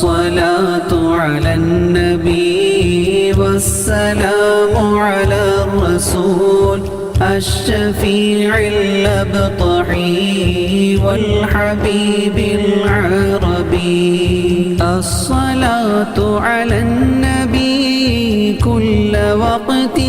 الصلاة على النبي والسلام على الرسول الشفيع الأبطحي والحبيب العربي. الصلاة على النبي كل وقت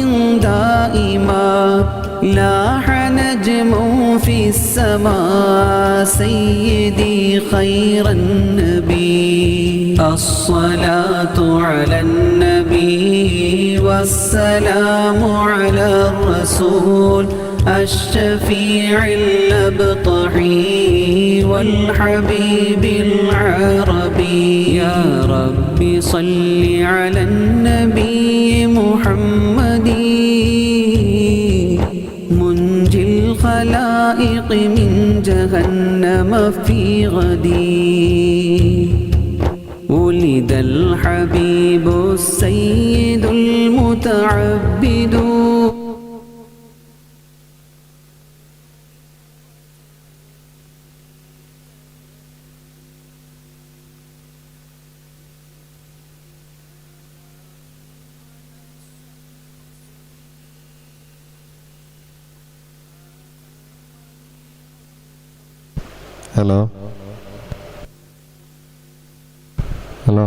دائما. لاح نجم في السماء سيدي خير النبي. الصلاة على النبي والسلام على الرسول الشفيع الأبطحي والحبيب العربي. يا ربي صل على النبي محمد الخلائق من جهنم في غدي. ولد الحبيب السيد المتعبد. Hello hello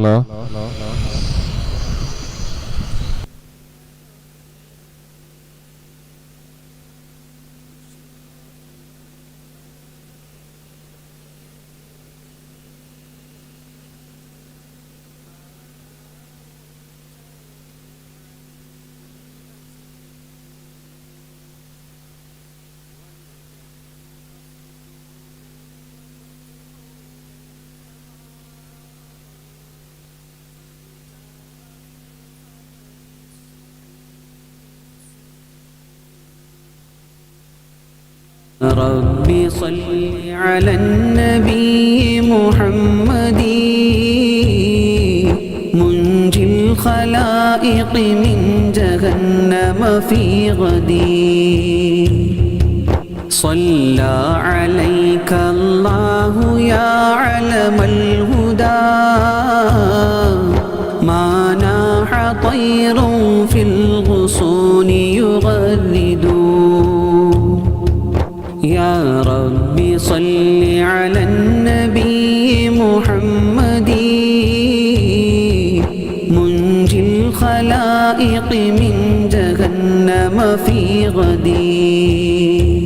Hello. ربي صل على النبي محمد. منجي الخلائق من جهنم في غدي صلى عليك الله يا علم الهدى. ما ناح طير في الغصون يغرد الخلائق من جهنم في غدي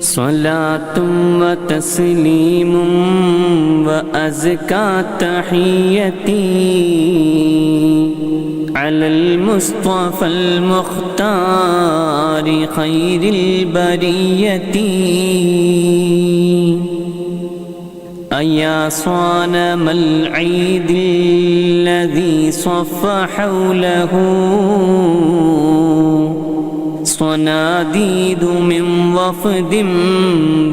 صلاة وتسليم وأزكى تحيتي على المصطفى المختار خير البرية أيا صانم العيد الذي صف حوله؟ صناديد من وفد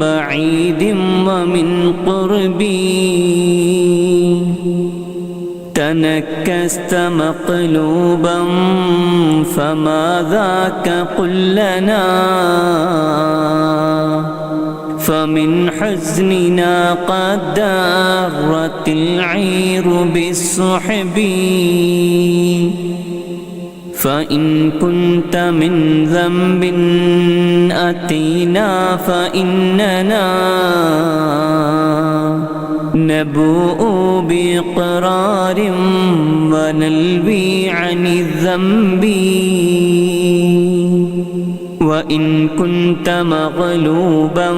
بعيد ومن قربي تنكست مقلوبا فما ذاك قل لنا؟ فمن حزننا قد دارت العير بالسحب. فإن كنت من ذنب أتينا فإننا نبوء بإقرار ونلوي عن الذنب. وإن كنت مغلوبا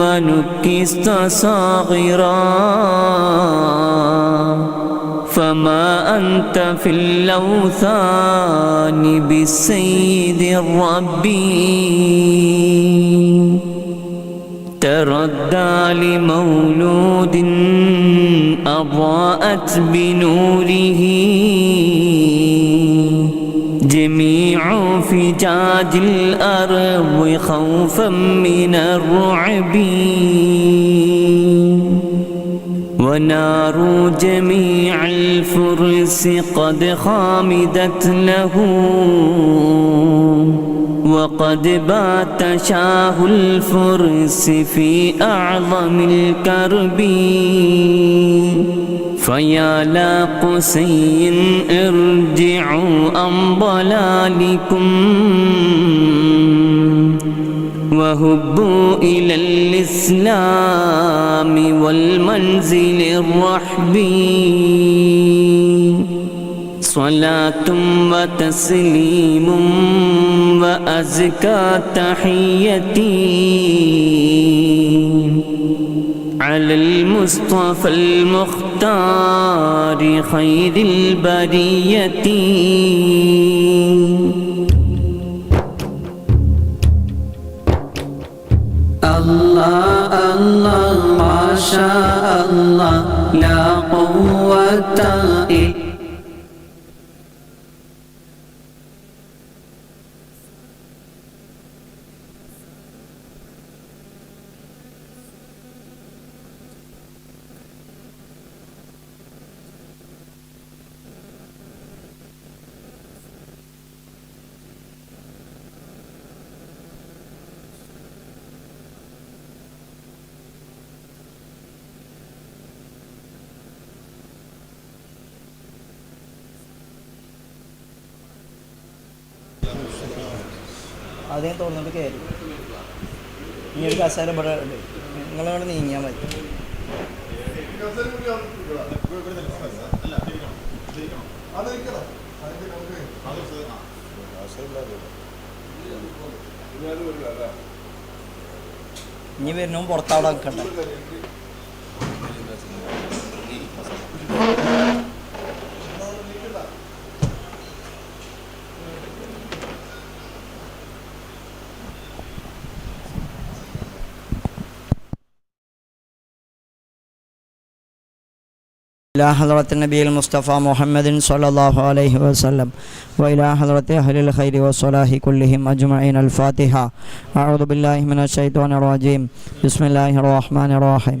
ونكست صاغرا فما أنت في الأوثان بالسيد الربي تردى لمولود أضاءت بنوره. جميع فجاج الأرض خوفا من الرعب. ونار جميع الفرس قد خامدت له. وقد بات شاه الفرس في أعظم الكرب. فيا لا قسي ارجعوا عن ضلالكم. وهبوا إلى الإسلام والمنزل الرحبي. صلاة وتسليم وأزكى تحيتي. على المصطفى المختار خير البرية. الله الله ما شاء الله لا قوة إلا കസേര ഇവിടെ നിങ്ങളവിടെ നീങ്ങിയാൽ മതി. ഇനി വരുന്നവും പുറത്തവിടെ നിൽക്കണ്ട إلى حضرة النبي المصطفى محمد صلى الله عليه وسلم وإلى حضرة أهل الخير والصلاح كلهم أجمعين. الفاتحة. أعوذ بالله من الشيطان الرجيم. بسم الله الرحمن الرحيم.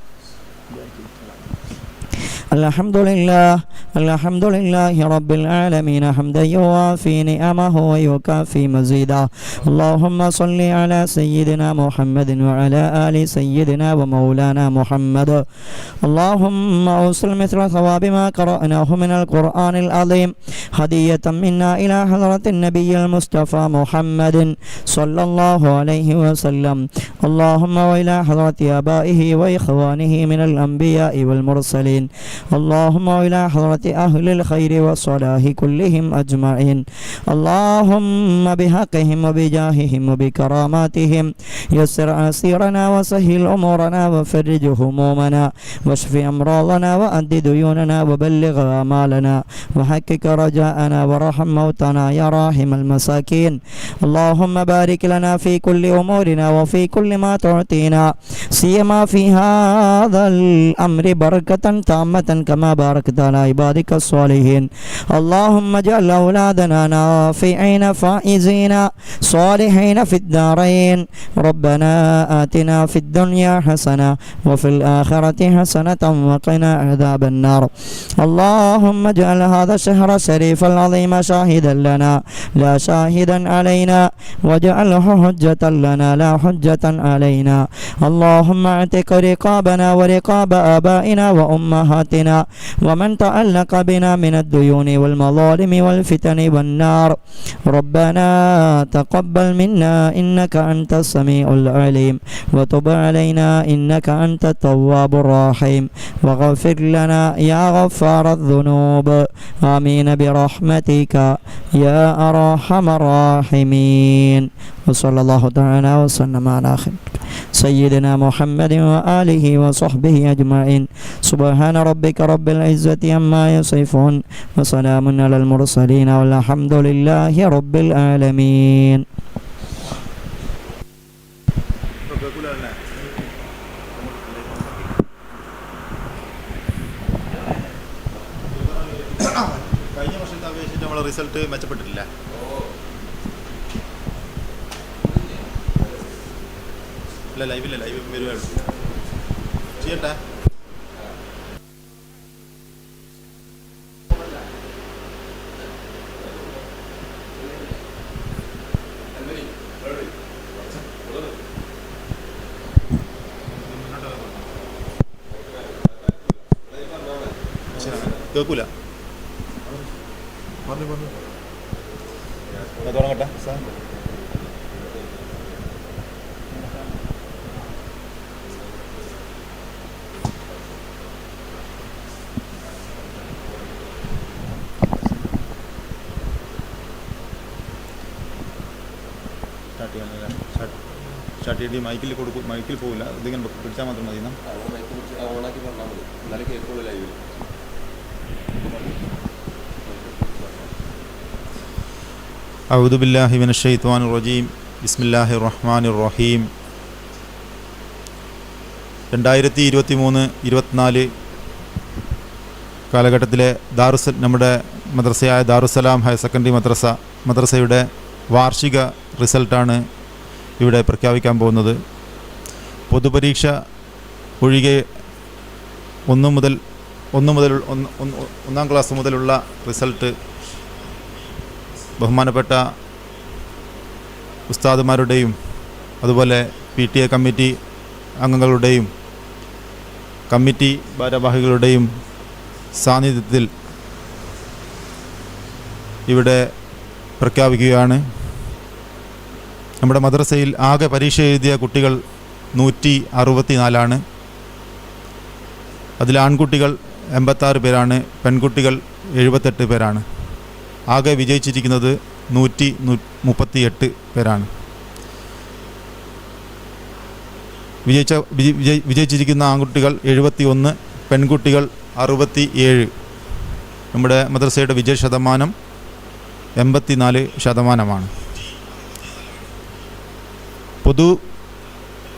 الحمد لله الحمد لله رب العالمين حمدا يوافي نعمه ويكافي مزيدا اللهم صل على سيدنا محمد وعلى آل سيدنا ومولانا محمد اللهم أوصل مثل ثواب ما قرأناه من القرآن العظيم هدية منا إلى حضرة النبي المصطفى محمد صلى الله عليه وسلم اللهم وإلى حضرة آبائه وإخوانه من الأنبياء والمرسلين اللهم إلى حضرة أهل الخير والصلاح كلهم أجمعين. اللهم بحقهم وبجاههم وبكراماتهم. يسر عسيرنا وسهل أمورنا وفرج همومنا. واشف أمراضنا وأد ديوننا وبلغ آمالنا وحقق رجاءنا ورحم موتنا يا راحم المساكين. اللهم بارك لنا في كل أمورنا وفي كل ما تعطينا. سيما في هذا الأمر بركة تامة كما باركت على عبادك الصالحين. اللهم اجعل أولادنا نافعين فائزين صالحين في الدارين. ربنا آتنا في الدنيا حسنة وفي الآخرة حسنة وقنا عذاب النار. اللهم اجعل هذا الشهر الشريف العظيم شاهدا لنا لا شاهدا علينا واجعله حجة لنا لا حجة علينا. اللهم اعتق رقابنا ورقاب آبائنا وأمهاتنا ومن تعلق بنا من الديون والمظالم والفتن والنار. ربنا تقبل منا إنك أنت السميع العليم وتب علينا إنك أنت التواب الرحيم. وغفر لنا يا غفار الذنوب. آمين برحمتك يا أرحم الراحمين. وصلى الله تعالى وسلم على خير. سيدنا محمد وآله وصحبه أجمعين سبحان ربك رب العزة عما يصفون وسلام على المرسلين والحمد لله رب العالمين കഴിഞ്ഞ വർഷത്തെ അപേക്ഷിച്ച് നമ്മളെ റിസൾട്ട് മെച്ചപ്പെട്ടിട്ടില്ല ഇല്ല ലൈവില്ല ലൈവ് വരുവായിരുന്നു ചെയ്യട്ടെ. കേൾക്കൂല. പറഞ്ഞു പറഞ്ഞു. തുടങ്ങട്ടെ. സാർ സ്റ്റാർട്ട് ചെയ്യാനല്ലേ സ്റ്റാർട്ട് സ്റ്റാർട്ട് ചെയ്തിട്ട് മൈക്കിൽ കൊടുക്കും മൈക്കിൽ പോകില്ല ഇതിങ്ങനെ പിടിച്ചാൽ മാത്രം മതി എന്നാ ഓണാക്കി പറഞ്ഞാൽ മതി എന്നാലേ കേൾക്കുള്ളൂ ലൈവിൽ أعوذ بالله من الشيطان الرجيم بسم الله الرحمن الرحيم രണ്ടായിരത്തി ഇരുപത്തി മൂന്ന് ഇരുപത്തിനാല് കാലഘട്ടത്തിലെ ദാറുസ നമ്മുടെ മദ്രസയായ ദാറുസലാം ഹയർ സെക്കൻഡറി മദ്രസ മദ്രസയുടെ വാർഷിക റിസൾട്ടാണ് ഇവിടെ പ്രഖ്യാപിക്കാൻ പോകുന്നത്. പൊതുപരീക്ഷ ഒഴികെ ഒന്ന് മുതൽ ഒന്ന് മുതൽ ഒന്ന് ക്ലാസ് മുതലുള്ള റിസൾട്ട് ബഹുമാനപ്പെട്ട ഉസ്താദുമാരുടെയും അതുപോലെ പി ടി എ കമ്മിറ്റി അംഗങ്ങളുടെയും കമ്മിറ്റി ഭാരവാഹികളുടെയും സാന്നിധ്യത്തിൽ ഇവിടെ പ്രഖ്യാപിക്കുകയാണ്. നമ്മുടെ മദ്രസയിൽ ആകെ പരീക്ഷ എഴുതിയ കുട്ടികൾ നൂറ്റി അറുപത്തി നാലാണ് അതിൽ ആൺകുട്ടികൾ എൺപത്താറ് പേരാണ് പെൺകുട്ടികൾ എഴുപത്തെട്ട് പേരാണ്. ആകെ വിജയിച്ചിരിക്കുന്നത് നൂറ്റി മുപ്പത്തിയെട്ട് പേരാണ്. വിജയിച്ച വിജയി- വിജയി- വിജയിച്ചിരിക്കുന്ന ആൺകുട്ടികൾ എഴുപത്തി ഒന്ന് പെൺകുട്ടികൾ അറുപത്തി ഏഴ് നമ്മുടെ മദ്രസയുടെ വിജയ ശതമാനം എൺപത്തിനാല് ശതമാനമാണ്. പൊതു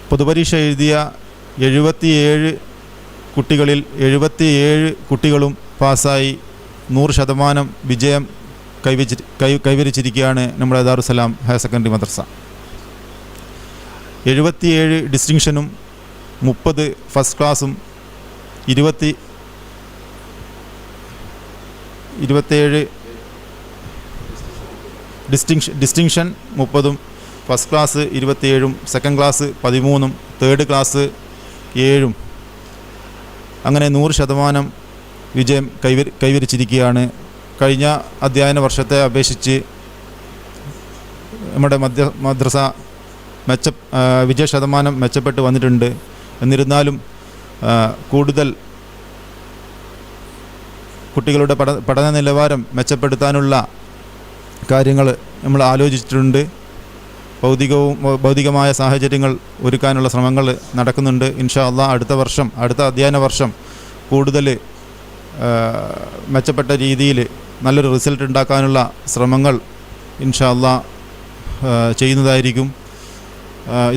പൊതുപരീക്ഷ എഴുതിയ എഴുപത്തിയേഴ് കുട്ടികളിൽ എഴുപത്തിയേഴ് കുട്ടികളും പാസ്സായി നൂറ് ശതമാനം വിജയം കൈവച്ച് കൈ കൈവരിച്ചിരിക്കുകയാണ് നമ്മുടെ ദാറുസലാം ഹയർ സെക്കൻഡറി മദ്രസ. എഴുപത്തിയേഴ് ഡിസ്റ്റിങ്ഷനും മുപ്പത് ഫസ്റ്റ് ക്ലാസ്സും ഇരുപത്തി ഇരുപത്തേഴ് ഡിസ്റ്റിങ്ഷൻ ഡിസ്റ്റിങ്ഷൻ മുപ്പതും ഫസ്റ്റ് ക്ലാസ് ഇരുപത്തിയേഴും സെക്കൻഡ് ക്ലാസ് പതിമൂന്നും തേർഡ് ക്ലാസ് ഏഴും. അങ്ങനെ നൂറ് ശതമാനം വിജയം കൈവരി കൈവരിച്ചിരിക്കുകയാണ്. കഴിഞ്ഞ അധ്യയന വർഷത്തെ അപേക്ഷിച്ച് നമ്മുടെ മദ്യ മദ്രസ മെച്ച വിജയ ശതമാനം മെച്ചപ്പെട്ട് വന്നിട്ടുണ്ട്. എന്നിരുന്നാലും കൂടുതൽ കുട്ടികളുടെ പഠന പഠന നിലവാരം മെച്ചപ്പെടുത്താനുള്ള കാര്യങ്ങൾ നമ്മൾ ആലോചിച്ചിട്ടുണ്ട്. ഭൗതികവും ഭൗതികമായ സാഹചര്യങ്ങൾ ഒരുക്കാനുള്ള ശ്രമങ്ങൾ നടക്കുന്നുണ്ട്. ഇൻഷാ അല്ലാ അടുത്ത വർഷം അടുത്ത അധ്യയന വർഷം കൂടുതൽ മെച്ചപ്പെട്ട രീതിയിൽ നല്ലൊരു റിസൾട്ട് ഉണ്ടാക്കാനുള്ള ശ്രമങ്ങൾ ഇൻഷാ അല്ലാ ചെയ്യുന്നതായിരിക്കും.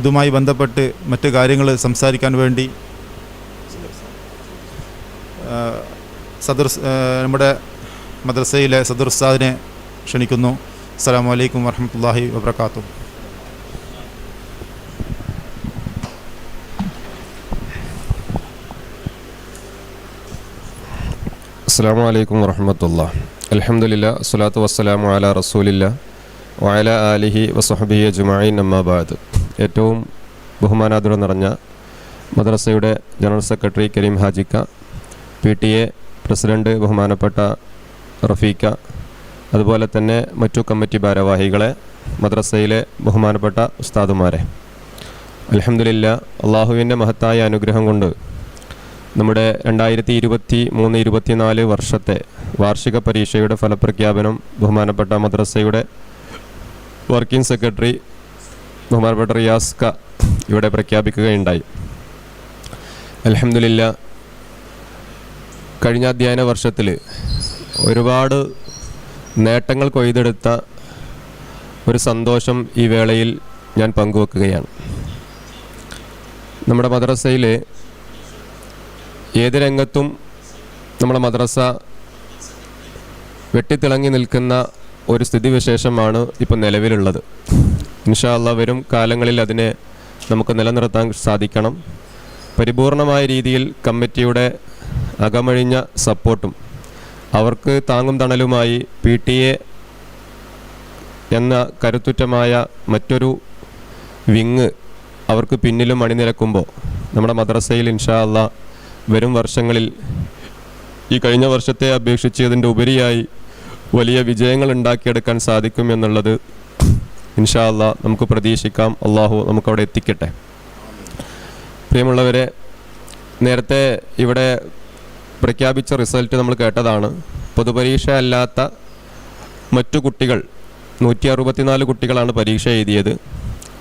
ഇതുമായി ബന്ധപ്പെട്ട് മറ്റ് കാര്യങ്ങൾ സംസാരിക്കാൻ വേണ്ടി സദർ നമ്മുടെ മദ്രസയിലെ സദുർസാദിനെ ക്ഷണിക്കുന്നു. അസ്സാം വലൈക്കും വർഹമത്തല്ലാഹി വബർക്കാത്തു അസ്സാം വലൈക്കും വറഹമത്തുള്ള അലഹമുല്ല സ്വലാത്തു വസ്സലാമു അല റസൂലില്ല വയല ആലിഹി വസഹബി ജുമായി അമ്മാബാദ് ഏറ്റവും ബഹുമാനാദരം നിറഞ്ഞ മദ്രസയുടെ ജനറൽ സെക്രട്ടറി കരീം ഹാജിക്ക പി ടി എ പ്രസിഡന്റ് ബഹുമാനപ്പെട്ട റഫീക്ക അതുപോലെ തന്നെ മറ്റു കമ്മിറ്റി ഭാരവാഹികളെ മദ്രസയിലെ ബഹുമാനപ്പെട്ട ഉസ്താദുമാരെ. അലഹമുല്ല അള്ളാഹുവിന്റെ മഹത്തായ അനുഗ്രഹം കൊണ്ട് നമ്മുടെ രണ്ടായിരത്തി ഇരുപത്തി മൂന്ന് ഇരുപത്തിനാല് വർഷത്തെ വാർഷിക പരീക്ഷയുടെ ഫലപ്രഖ്യാപനം ബഹുമാനപ്പെട്ട മദ്രസയുടെ വർക്കിംഗ് സെക്രട്ടറി ബഹുമാനപ്പെട്ട റിയാസ് ക ഇവിടെ പ്രഖ്യാപിക്കുകയുണ്ടായി. അലഹമില്ല കഴിഞ്ഞ അധ്യയന വർഷത്തിൽ ഒരുപാട് നേട്ടങ്ങൾ കൊയ്തെടുത്ത ഒരു സന്തോഷം ഈ വേളയിൽ ഞാൻ പങ്കുവെക്കുകയാണ്. നമ്മുടെ മദ്രസയിൽ ഏത് രംഗത്തും നമ്മുടെ മദ്രസ വെട്ടിത്തിളങ്ങി നിൽക്കുന്ന ഒരു സ്ഥിതിവിശേഷമാണ് ഇപ്പോൾ നിലവിലുള്ളത്. ഇൻഷാല്ല വരും കാലങ്ങളിൽ അതിനെ നമുക്ക് നിലനിർത്താൻ സാധിക്കണം. പരിപൂർണമായ രീതിയിൽ കമ്മിറ്റിയുടെ അകമഴിഞ്ഞ സപ്പോർട്ടും അവർക്ക് താങ്ങും തണലുമായി പി ടി എ എന്ന കരുത്തുറ്റമായ മറ്റൊരു വിങ് അവർക്ക് പിന്നിലും അണിനിരക്കുമ്പോൾ നമ്മുടെ മദ്രസയിൽ ഇൻഷാ അല്ലാ വരും വർഷങ്ങളിൽ ഈ കഴിഞ്ഞ വർഷത്തെ അപേക്ഷിച്ച് അതിന്റെ ഉപരിയായി വലിയ വിജയങ്ങൾ ഉണ്ടാക്കിയെടുക്കാൻ സാധിക്കും എന്നുള്ളത് ഇൻഷാ നമുക്ക് പ്രതീക്ഷിക്കാം. അള്ളാഹു നമുക്കവിടെ എത്തിക്കട്ടെ. പ്രിയമുള്ളവരെ നേരത്തെ ഇവിടെ പ്രഖ്യാപിച്ച റിസൾട്ട് നമ്മൾ കേട്ടതാണ്. പൊതുപരീക്ഷ അല്ലാത്ത മറ്റു കുട്ടികൾ നൂറ്റി അറുപത്തിനാല് കുട്ടികളാണ് പരീക്ഷ എഴുതിയത്.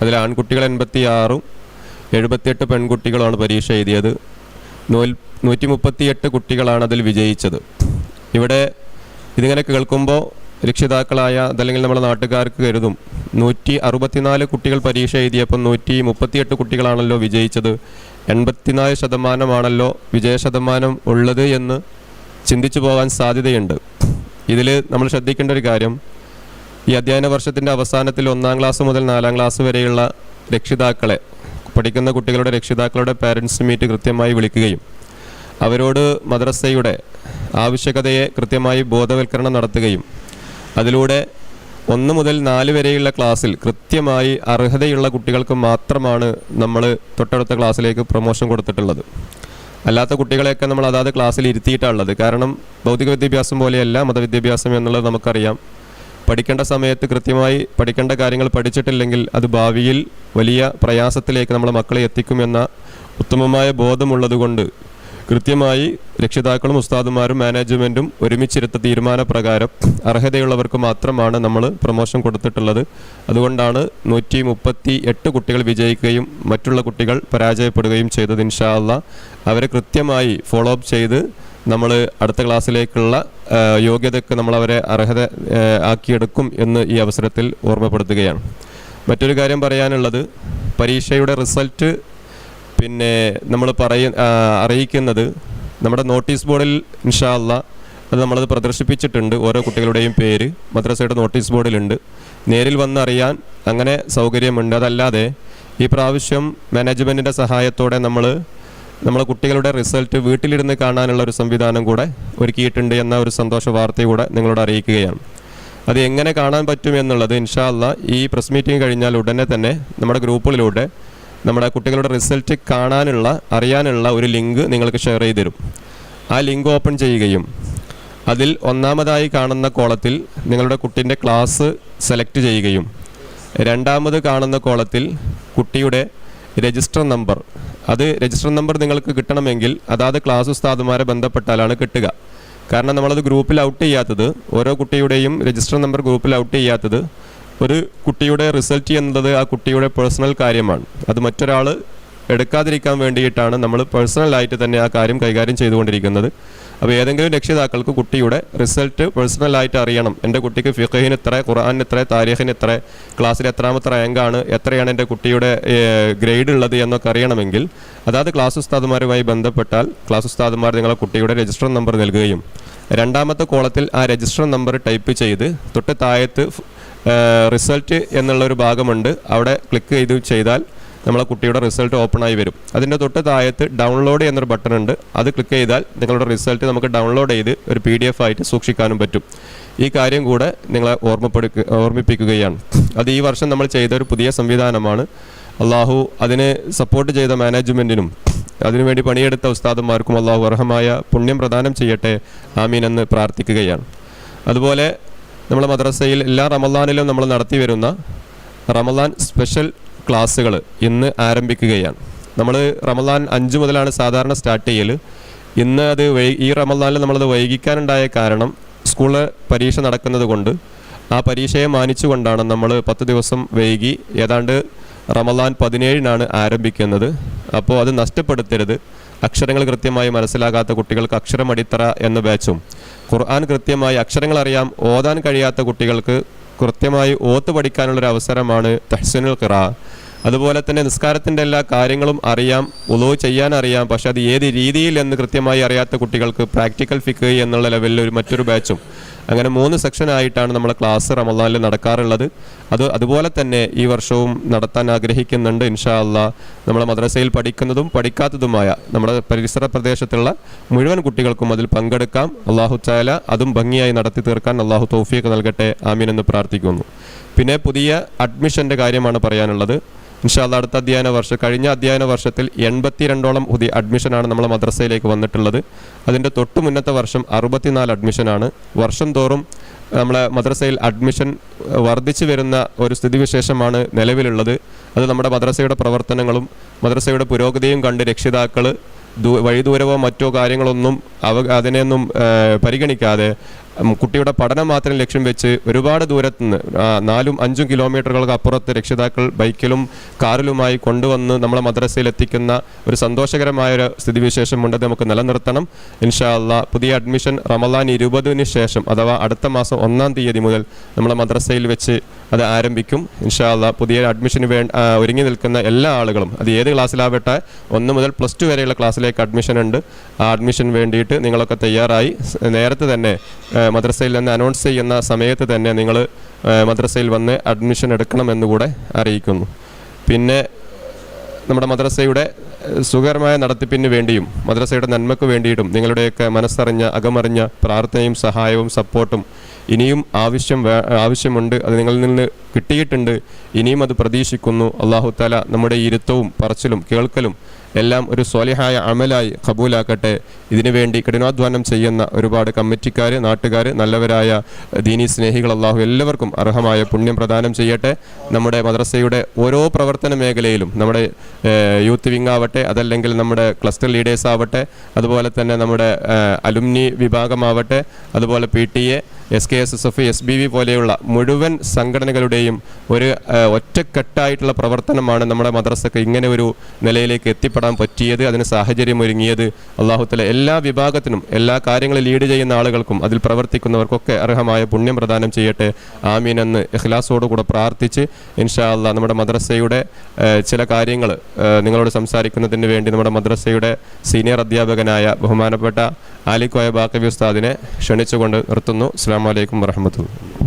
അതിൽ ആൺകുട്ടികൾ എൺപത്തി ആറും എഴുപത്തിയെട്ട് പെൺകുട്ടികളുമാണ് പരീക്ഷ എഴുതിയത്. നൂൽ നൂറ്റി മുപ്പത്തിയെട്ട് കുട്ടികളാണ് അതിൽ വിജയിച്ചത്. ഇവിടെ ഇതിങ്ങനെ കേൾക്കുമ്പോൾ രക്ഷിതാക്കളായ അതല്ലെങ്കിൽ നമ്മുടെ നാട്ടുകാർക്ക് കരുതും. നൂറ്റി അറുപത്തിനാല് കുട്ടികൾ പരീക്ഷ എഴുതിയപ്പോൾ നൂറ്റി മുപ്പത്തിയെട്ട് കുട്ടികളാണല്ലോ വിജയിച്ചത്. എൺപത്തിനാല് ശതമാനമാണല്ലോ വിജയ ശതമാനം ഉള്ളത് എന്ന് ചിന്തിച്ചു പോകാൻ സാധ്യതയുണ്ട്. ഇതിൽ നമ്മൾ ശ്രദ്ധിക്കേണ്ട ഒരു കാര്യം ഈ അധ്യയന വർഷത്തിന്റെ അവസാനത്തിൽ ഒന്നാം ക്ലാസ് മുതൽ നാലാം ക്ലാസ് വരെയുള്ള രക്ഷിതാക്കളെ പഠിക്കുന്ന കുട്ടികളുടെ രക്ഷിതാക്കളുടെ പാരൻസ് മീറ്റ് കൃത്യമായി വിളിക്കുകയും അവരോട് മദ്രസയുടെ ആവശ്യകതയെ കൃത്യമായി ബോധവൽക്കരണം നടത്തുകയും അതിലൂടെ ഒന്ന് മുതൽ നാല് വരെയുള്ള ക്ലാസ്സിൽ കൃത്യമായി അർഹതയുള്ള കുട്ടികൾക്ക് മാത്രമാണ് നമ്മൾ തൊട്ടടുത്ത ക്ലാസ്സിലേക്ക് പ്രൊമോഷൻ കൊടുത്തിട്ടുള്ളത്. അല്ലാത്ത കുട്ടികളെയൊക്കെ നമ്മൾ അതാത് ക്ലാസ്സിൽ ഇരുത്തിയിട്ടാണുള്ളത് കാരണം ഭൗതിക വിദ്യാഭ്യാസം പോലെയല്ല മതവിദ്യാഭ്യാസം എന്നുള്ളത് നമുക്കറിയാം. പഠിക്കേണ്ട സമയത്ത് കൃത്യമായി പഠിക്കേണ്ട കാര്യങ്ങൾ പഠിച്ചിട്ടില്ലെങ്കിൽ അത് ഭാവിയിൽ വലിയ പ്രയാസത്തിലേക്ക് നമ്മളെ മക്കളെ എത്തിക്കുമെന്ന ഉത്തമമായ ബോധമുള്ളതുകൊണ്ട് കൃത്യമായി രക്ഷിതാക്കളും ഉസ്താദുമാരും മാനേജ്മെന്റും ഒരുമിച്ചിരുത്ത തീരുമാനപ്രകാരം അർഹതയുള്ളവർക്ക് മാത്രമാണ് നമ്മൾ പ്രൊമോഷൻ കൊടുത്തിട്ടുള്ളത്. അതുകൊണ്ടാണ് നൂറ്റി മുപ്പത്തി എട്ട് കുട്ടികൾ വിജയിക്കുകയും മറ്റുള്ള കുട്ടികൾ പരാജയപ്പെടുകയും ചെയ്തത് ഇൻഷാല്ല അവരെ കൃത്യമായി ഫോളോ അപ്പ് ചെയ്ത് നമ്മൾ അടുത്ത ക്ലാസ്സിലേക്കുള്ള യോഗ്യതയ്ക്ക് നമ്മൾ അവരെ അർഹത ആക്കിയെടുക്കും എന്ന് ഈ അവസരത്തിൽ ഓർമ്മപ്പെടുത്തുകയാണ്. മറ്റൊരു കാര്യം പറയാനുള്ളത് പരീക്ഷയുടെ റിസൾട്ട് പിന്നെ നമ്മൾ പറയ അറിയിക്കുന്നത് നമ്മുടെ നോട്ടീസ് ബോർഡിൽ ഇൻഷാല്ല അത് നമ്മളത് പ്രദർശിപ്പിച്ചിട്ടുണ്ട് ഓരോ കുട്ടികളുടെയും പേര് മദ്രസയുടെ നോട്ടീസ് ബോർഡിലുണ്ട് നേരിൽ വന്നറിയാൻ അങ്ങനെ സൗകര്യമുണ്ട്. അതല്ലാതെ ഈ പ്രാവശ്യം മാനേജ്മെന്റിന്റെ സഹായത്തോടെ നമ്മൾ നമ്മളെ കുട്ടികളുടെ റിസൾട്ട് വീട്ടിലിരുന്ന് കാണാനുള്ള ഒരു സംവിധാനം കൂടെ ഒരുക്കിയിട്ടുണ്ട് എന്ന ഒരു സന്തോഷ വാർത്ത കൂടെ നിങ്ങളോട് അറിയിക്കുകയാണ്. അത് എങ്ങനെ കാണാൻ പറ്റും എന്നുള്ളത് ഇൻഷാല്ല ഈ പ്രസ് മീറ്റിംഗ് കഴിഞ്ഞാൽ ഉടനെ തന്നെ നമ്മുടെ ഗ്രൂപ്പുകളിലൂടെ നമ്മുടെ കുട്ടികളുടെ റിസൾട്ട് കാണാനുള്ള അറിയാനുള്ള ഒരു ലിങ്ക് നിങ്ങൾക്ക് ഷെയർ ചെയ്ത് തരും. ആ ലിങ്ക് ഓപ്പൺ ചെയ്യുകയും അതിൽ ഒന്നാമതായി കാണുന്ന കോളത്തിൽ നിങ്ങളുടെ കുട്ടിന്റെ ക്ലാസ് സെലക്ട് ചെയ്യുകയും രണ്ടാമത് കാണുന്ന കോളത്തിൽ കുട്ടിയുടെ രജിസ്റ്റർ നമ്പർ. അത് രജിസ്റ്റർ നമ്പർ നിങ്ങൾക്ക് കിട്ടണമെങ്കിൽ അതാത് ക്ലാസ് ഉസ്താദുമാരെ ബന്ധപ്പെട്ടാലാണ് കിട്ടുക. കാരണം നമ്മളത് ഗ്രൂപ്പിൽ ഔട്ട് ചെയ്യാത്തത് ഓരോ കുട്ടിയുടെയും രജിസ്റ്റർ നമ്പർ ഗ്രൂപ്പിൽ ഔട്ട് ചെയ്യാത്തത് ഒരു കുട്ടിയുടെ റിസൾട്ട് എന്നത് ആ കുട്ടിയുടെ പേഴ്സണൽ കാര്യമാണ്. അത് മറ്റൊരാൾ എടുക്കാതിരിക്കാൻ വേണ്ടിയിട്ടാണ് നമ്മൾ പേഴ്സണലായിട്ട് തന്നെ ആ കാര്യം കൈകാര്യം ചെയ്തുകൊണ്ടിരിക്കുന്നത്. അപ്പോൾ ഏതെങ്കിലും രക്ഷിതാക്കൾക്ക് കുട്ടിയുടെ റിസൾട്ട് പേഴ്സണലായിട്ട് അറിയണം. എന്റെ കുട്ടിക്ക് ഫിഖഹിന് ഇത്ര ഖുർആാനിന് ഇത്ര താരിഖിന് ഇത്ര ക്ലാസ്സിൽ എത്രാമത്തെ റാങ്കാണ് എത്രയാണ് എന്റെ കുട്ടിയുടെ ഗ്രേഡ് ഉള്ളത് എന്നൊക്കെ അറിയണമെങ്കിൽ അതായത് ക്ലാസ് ഉസ്താദുമാരുമായി ബന്ധപ്പെട്ടാൽ ക്ലാസ് ഉസ്താദുമാർ നിങ്ങളെ കുട്ടിയുടെ രജിസ്റ്റർ നമ്പർ നൽകുകയും രണ്ടാമത്തെ കോളത്തിൽ ആ രജിസ്റ്റർ നമ്പർ ടൈപ്പ് ചെയ്ത് തൊട്ട് താഴത്ത് റിസൾട്ട് എന്നുള്ള ഒരു ഭാഗമുണ്ട്. അവിടെ ക്ലിക്ക് ചെയ്ത് ചെയ്താൽ നമ്മളെ കുട്ടിയുടെ റിസൾട്ട് ഓപ്പൺ ആയി വരും. അതിന്റെ തൊട്ട് താഴത്ത് ഡൗൺലോഡ് എന്നൊരു ബട്ടൺ ഉണ്ട്. അത് ക്ലിക്ക് ചെയ്താൽ നിങ്ങളുടെ റിസൾട്ട് നമുക്ക് ഡൗൺലോഡ് ചെയ്ത് ഒരു പി ഡി എഫ് ആയിട്ട് സൂക്ഷിക്കാനും പറ്റും. ഈ കാര്യം കൂടെ നിങ്ങളെ ഓർമ്മപ്പെടുക്ക ഓർമ്മിപ്പിക്കുകയാണ്. അത് ഈ വർഷം നമ്മൾ ചെയ്ത ഒരു പുതിയ സംവിധാനമാണ്. അള്ളാഹു അതിനെ സപ്പോർട്ട് ചെയ്ത മാനേജ്മെന്റിനും അതിനുവേണ്ടി പണിയെടുത്ത ഉസ്താദന്മാർക്കും അള്ളാഹു അർഹമായ പുണ്യം പ്രദാനം ചെയ്യട്ടെ ആമീൻ എന്ന് പ്രാർത്ഥിക്കുകയാണ്. അതുപോലെ നമ്മളെ മദ്രസയിൽ എല്ലാ റമദാനിലും നമ്മൾ നടത്തി വരുന്ന റമദാൻ സ്പെഷ്യൽ ക്ലാസ്സുകൾ ഇന്ന് ആരംഭിക്കുകയാണ്. നമ്മൾ റമദാൻ അഞ്ച് മുതലാണ് സാധാരണ സ്റ്റാർട്ട് ചെയ്യൽ ഇന്ന് അത് ഈ റമദാനിൽ നമ്മളത് വൈകിക്കാനുണ്ടായ കാരണം സ്കൂളിൽ പരീക്ഷ നടക്കുന്നത് കൊണ്ട് ആ പരീക്ഷയെ മാനിച്ചുകൊണ്ടാണ് നമ്മൾ പത്ത് ദിവസം വൈകി ഏതാണ്ട് റമദാൻ പതിനേഴിനാണ് ആരംഭിക്കുന്നത്. അപ്പോൾ അത് നഷ്ടപ്പെടുത്തരുത്. അക്ഷരങ്ങൾ കൃത്യമായി മനസ്സിലാകാത്ത കുട്ടികൾക്ക് അക്ഷരം അടിത്തറ എന്ന ബാച്ചും ഖുർആൻ കൃത്യമായി അക്ഷരങ്ങൾ അറിയാം ഓതാൻ കഴിയാത്ത കുട്ടികൾക്ക് കൃത്യമായി ഓത്ത് പഠിക്കാനുള്ളൊരു അവസരമാണ് തഹ്സിനുൽ ഖിറ. അതുപോലെ തന്നെ നിസ്കാരത്തിന്റെ എല്ലാ കാര്യങ്ങളും അറിയാം ഉളോ ചെയ്യാൻ അറിയാം പക്ഷെ അത് ഏത് രീതിയിൽ എന്ന് കൃത്യമായി അറിയാത്ത കുട്ടികൾക്ക് പ്രാക്ടിക്കൽ ഫിക്ക് എന്നുള്ള ലെവലിൽ ഒരു മറ്റൊരു ബാച്ചും. അങ്ങനെ മൂന്ന് സെക്ഷൻ ആയിട്ടാണ് നമ്മളെ ക്ലാസ് റമദാനിൽ നടക്കാറുള്ളത്. അത് അതുപോലെ തന്നെ ഈ വർഷവും നടത്താൻ ആഗ്രഹിക്കുന്നുണ്ട് ഇൻഷാ അല്ല നമ്മളെ മദ്രസയിൽ പഠിക്കുന്നതും പഠിക്കാത്തതുമായ നമ്മുടെ പരിസര പ്രദേശത്തുള്ള മുഴുവൻ കുട്ടികൾക്കും അതിൽ പങ്കെടുക്കാം. അള്ളാഹു ചായാല അതും ഭംഗിയായി നടത്തി തീർക്കാൻ അള്ളാഹു തൗഫീഖ് നൽകട്ടെ. ആമീൻ എന്ന് പ്രാർത്ഥിക്കുന്നു. പിന്നെ പുതിയ അഡ്മിഷന്റെ കാര്യമാണ് പറയാനുള്ളത്. ഇൻഷാല്ല അടുത്ത അധ്യയന വർഷം കഴിഞ്ഞ അധ്യയന വർഷത്തിൽ എൺപത്തിരണ്ടോളം പുതിയ അഡ്മിഷനാണ് നമ്മളെ മദ്രസയിലേക്ക് വന്നിട്ടുള്ളത്. അതിന്റെ തൊട്ട് മുന്നത്തെ വർഷം അറുപത്തിനാല് അഡ്മിഷനാണ്. വർഷം തോറും നമ്മളെ മദ്രസയിൽ അഡ്മിഷൻ വർദ്ധിച്ചു വരുന്ന ഒരു സ്ഥിതിവിശേഷമാണ് നിലവിലുള്ളത്. അത് നമ്മുടെ മദ്രസയുടെ പ്രവർത്തനങ്ങളും മദ്രസയുടെ പുരോഗതിയും കണ്ട് രക്ഷിതാക്കൾ ദൂ വഴിദൂരവോ മറ്റോ കാര്യങ്ങളൊന്നും അവ അതിനെയൊന്നും പരിഗണിക്കാതെ കുട്ടിയുടെ പഠനം മാത്രം ലക്ഷ്യം വെച്ച് ഒരുപാട് ദൂരത്തു നിന്ന് നാലും അഞ്ചും കിലോമീറ്ററുകൾക്ക് അപ്പുറത്ത് രക്ഷിതാക്കൾ ബൈക്കിലും കാറിലുമായി കൊണ്ടുവന്ന് നമ്മളെ മദ്രസയിൽ എത്തിക്കുന്ന ഒരു സന്തോഷകരമായ ഒരു സ്ഥിതിവിശേഷം ഉണ്ടത് നമുക്ക് നിലനിർത്തണം. ഇൻഷാ അള്ളാ പുതിയ അഡ്മിഷൻ റമലാൻ ഇരുപതിന് ശേഷം അഥവാ അടുത്ത മാസം ഒന്നാം തീയതി മുതൽ നമ്മളെ മദ്രസയിൽ വെച്ച് അത് ആരംഭിക്കും. ഇൻഷാ അള്ളാ പുതിയ അഡ്മിഷന് വേ ഒരുങ്ങി നിൽക്കുന്ന എല്ലാ ആളുകളും അത് ഏത് ക്ലാസ്സിലാവട്ടെ ഒന്ന് മുതൽ പ്ലസ് ടു വരെയുള്ള ക്ലാസ്സിലേക്ക് അഡ്മിഷൻ ഉണ്ട്. ആ അഡ്മിഷൻ വേണ്ടിയിട്ട് നിങ്ങളൊക്കെ തയ്യാറായി. നേരത്തെ തന്നെ മദ്രസയിൽ നിന്ന് അനൗൺസ് ചെയ്യുന്ന സമയത്ത് തന്നെ നിങ്ങൾ മദ്രസയിൽ വന്ന് അഡ്മിഷൻ എടുക്കണമെന്നുകൂടെ അറിയിക്കുന്നു. പിന്നെ നമ്മുടെ മദ്രസയുടെ സുഖകരമായ നടത്തിപ്പിന് വേണ്ടിയും മദ്രസയുടെ നന്മയ്ക്ക് വേണ്ടിയിട്ടും നിങ്ങളുടെയൊക്കെ മനസ്സറിഞ്ഞ അകമറിഞ്ഞ പ്രാർത്ഥനയും സഹായവും സപ്പോർട്ടും ഇനിയും ആവശ്യം ആവശ്യമുണ്ട് അത് നിങ്ങളിൽ നിന്ന് കിട്ടിയിട്ടുണ്ട് ഇനിയും അത് പ്രതീക്ഷിക്കുന്നു. അള്ളാഹു താല നമ്മുടെ ഇരുത്തവും പറച്ചിലും കേൾക്കലും എല്ലാം ഒരു സ്വാലിഹായ അമലായി കബൂലാക്കട്ടെ. ഇതിനുവേണ്ടി കഠിനാധ്വാനം ചെയ്യുന്ന ഒരുപാട് കമ്മിറ്റിക്കാർ നാട്ടുകാർ നല്ലവരായ ദീനി സ്നേഹികൾ അള്ളാഹു എല്ലാവർക്കും അർഹമായ പുണ്യം പ്രദാനം ചെയ്യട്ടെ. നമ്മുടെ മദ്രസയുടെ ഓരോ പ്രവർത്തന മേഖലയിലും നമ്മുടെ യൂത്ത് വിങ് ആവട്ടെ അതല്ലെങ്കിൽ നമ്മുടെ ക്ലസ്റ്റർ ലീഡേഴ്സ് ആവട്ടെ അതുപോലെ തന്നെ നമ്മുടെ അലുമിനി വിഭാഗമാവട്ടെ അതുപോലെ P T A S K S S F S B V പോലെയുള്ള മുഴുവൻ സംഘടനകളുടെയും ഒരു ഒറ്റക്കെട്ടായിട്ടുള്ള പ്രവർത്തനമാണ് നമ്മുടെ മദ്രസക്ക് ഇങ്ങനെ ഒരു നിലയിലേക്ക് എത്തിപ്പെടാൻ പറ്റിയത് അതിന് സാഹചര്യം ഒരുങ്ങിയത് അള്ളാഹുത്തല എല്ലാ വിഭാഗത്തിനും എല്ലാ കാര്യങ്ങളും ലീഡ് ചെയ്യുന്ന ആളുകൾക്കും അതിൽ പ്രവർത്തിക്കുന്നവർക്കൊക്കെ അർഹമായ പുണ്യം പ്രദാനം ചെയ്യട്ടെ. ആമീൻ എന്ന് ഇഖ്ലാസോടുകൂടെ പ്രാർത്ഥിച്ച് ഇൻഷാ അല്ലാ നമ്മുടെ മദ്രസയുടെ ചില കാര്യങ്ങൾ നിങ്ങളോട് സംസാരിക്കുന്നതിന് വേണ്ടി നമ്മുടെ മദ്രസയുടെ സീനിയർ അധ്യാപകനായ ബഹുമാനപ്പെട്ട ആലിക്കോയ ബാക്കബി ഉസ്താദിനെ ക്ഷണിച്ചുകൊണ്ട് നിർത്തുന്നു. അസ്സാം വലൈക്കും വറഹമത്തുള്ള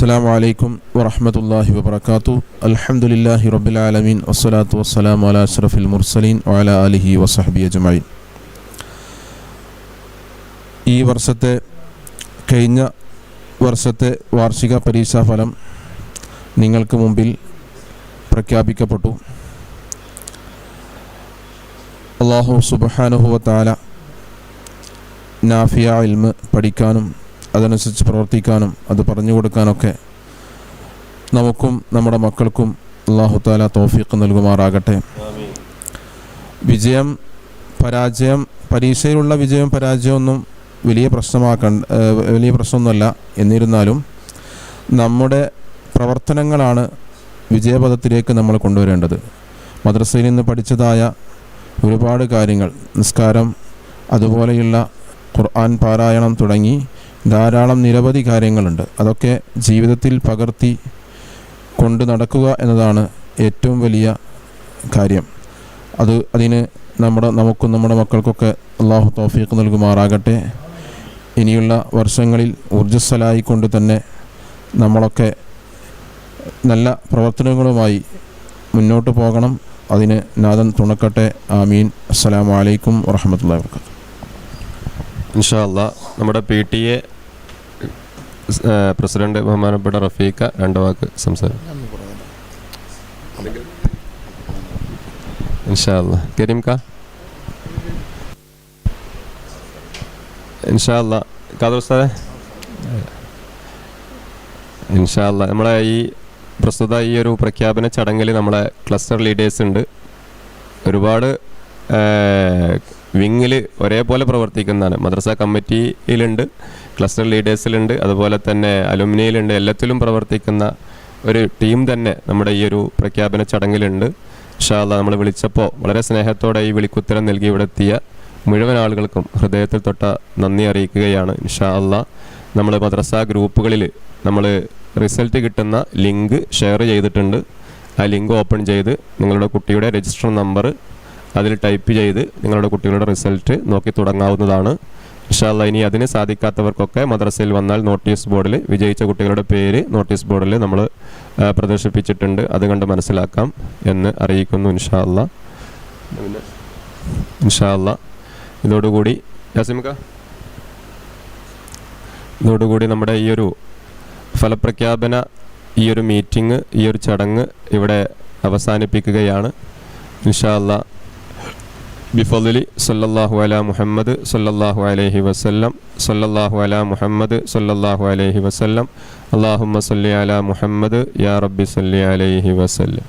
അസ്സാം വലൈക്കും വറഹമത്തല്ലാഹി വാത്തു അലഹമുല്ലാഹി റബുലാലമീൻ വസ്സലാത്തു വസ്സലാം അല അഷ്റഫുൽ മുർസലീൻ വാല അലിഹി വസഹബി അജ്മൈൻ ഈ വർഷത്തെ കഴിഞ്ഞ വർഷത്തെ വാർഷിക പരീക്ഷാഫലം നിങ്ങൾക്ക് മുമ്പിൽ പ്രഖ്യാപിക്കപ്പെട്ടു. അള്ളാഹു സുബാനുഹുവ താല നാഫിയ ഇൽമ് പഠിക്കാനും അതനുസരിച്ച് പ്രവർത്തിക്കാനും അത് പറഞ്ഞു കൊടുക്കാനൊക്കെ നമുക്കും നമ്മുടെ മക്കൾക്കും അള്ളാഹു താല തോഫീക്ക് നൽകുമാറാകട്ടെ. വിജയം പരാജയം പരീക്ഷയിലുള്ള വിജയം പരാജയമൊന്നും വലിയ പ്രശ്നമാക്കണ്ട വലിയ പ്രശ്നമൊന്നുമല്ല. എന്നിരുന്നാലും നമ്മുടെ പ്രവർത്തനങ്ങളാണ് വിജയപഥത്തിലേക്ക് നമ്മൾ കൊണ്ടുവരേണ്ടത്. മദ്രസയിൽ നിന്ന് പഠിച്ചതായ ഒരുപാട് കാര്യങ്ങൾ. നിസ്കാരം അതുപോലെയുള്ള ഖുർആൻ പാരായണം തുടങ്ങി ധാരാളം നിരവധി കാര്യങ്ങളുണ്ട്. അതൊക്കെ ജീവിതത്തിൽ പകർത്തി കൊണ്ട് നടക്കുക എന്നതാണ് ഏറ്റവും വലിയ കാര്യം. അത് അതിന് നമ്മുടെ നമുക്കും നമ്മുടെ മക്കൾക്കൊക്കെ അള്ളാഹു തൗഫീഖ് നൽകുമാറാകട്ടെ. ഇനിയുള്ള വർഷങ്ങളിൽ ഊർജസ്വലായിക്കൊണ്ട് തന്നെ നമ്മളൊക്കെ നല്ല പ്രവർത്തനങ്ങളുമായി മുന്നോട്ട് പോകണം. അതിന് നാഥൻ തുണക്കട്ടെ. ആമീൻ. അസ്സലാമു അലൈക്കും വറഹമത്തല്ലാ വർക്കാത്തു ഇൻഷാ അല്ലാ നമ്മുടെ പി ടി എ പ്രസിഡന്റ് ബഹുമാനപ്പെട്ട റഫീഖ രണ്ട് വാക്ക് സംസാരിക്കും. ഇൻഷാ അല്ലാ കരീം കാ ഇൻഷാ അല്ലാ ഖാദർ ഉസ്താദെ? ഇൻഷാ അല്ലാ നമ്മളെ ഈ പ്രസ്തുത ഈ ഒരു പ്രഖ്യാപന ചടങ്ങിൽ നമ്മളെ ക്ലസ്റ്റർ ലീഡേഴ്സ് ഉണ്ട്. ഒരുപാട് വിങ്ങിൽ ഒരേപോലെ പ്രവർത്തിക്കുന്നതാണ്. മദ്രസ കമ്മിറ്റിയിലുണ്ട് ക്ലസ്റ്റർ ലീഡേഴ്സിലുണ്ട് അതുപോലെ തന്നെ അലുമിനിയിലുണ്ട്. എല്ലാത്തിലും പ്രവർത്തിക്കുന്ന ഒരു ടീം തന്നെ നമ്മുടെ ഈ ഒരു പ്രഖ്യാപന ചടങ്ങിലുണ്ട്. ഇൻഷാല്ല നമ്മൾ വിളിച്ചപ്പോൾ വളരെ സ്നേഹത്തോടെ ഈ വിളിക്കുത്തരം നൽകി ഇവിടെ എത്തിയ മുഴുവൻ ആളുകൾക്കും ഹൃദയത്തിൽ തൊട്ട നന്ദി അറിയിക്കുകയാണ്. ഇൻഷാ അല്ല നമ്മൾ മദ്രസ ഗ്രൂപ്പുകളിൽ നമ്മൾ റിസൾട്ട് കിട്ടുന്ന ലിങ്ക് ഷെയർ ചെയ്തിട്ടുണ്ട്. ആ ലിങ്ക് ഓപ്പൺ ചെയ്ത് നിങ്ങളുടെ കുട്ടിയുടെ രജിസ്റ്റർ നമ്പർ അതിൽ ടൈപ്പ് ചെയ്ത് നിങ്ങളുടെ കുട്ടികളുടെ റിസൾട്ട് നോക്കി തുടങ്ങാവുന്നതാണ്. ഇൻഷാല്ല ഇനി അതിന് സാധിക്കാത്തവർക്കൊക്കെ മദ്രസയിൽ വന്നാൽ നോട്ടീസ് ബോർഡിൽ വിജയിച്ച കുട്ടികളുടെ പേര് നോട്ടീസ് ബോർഡിൽ നമ്മൾ പ്രദർശിപ്പിച്ചിട്ടുണ്ട്. അത് കണ്ട് മനസ്സിലാക്കാം എന്ന് അറിയിക്കുന്നു ഇൻഷാല്ല ഇൻഷാല്ല ഇതോടുകൂടി യാസിമിക്ക? ഇതോടുകൂടി നമ്മുടെ ഈ ഒരു ഫലപ്രഖ്യാപന ഈ ഒരു മീറ്റിംഗ് ഈ ഒരു ചടങ്ങ് ഇവിടെ അവസാനിപ്പിക്കുകയാണ്. ഇൻഷാല്ല ബിഫലി സല്ലല്ലാഹു അല മുഹമ്മദ് സല്ലല്ലാഹു അലൈഹി വസല്ലം സല്ലല്ലാഹു അല മുഹമ്മദ് സല്ലല്ലാഹു അലൈഹി വസല്ലം അള്ളാഹുമ്മ സല്ലി അല മുഹമ്മദ് യാ റബ്ബി സല്ലി അലൈഹി വസല്ലം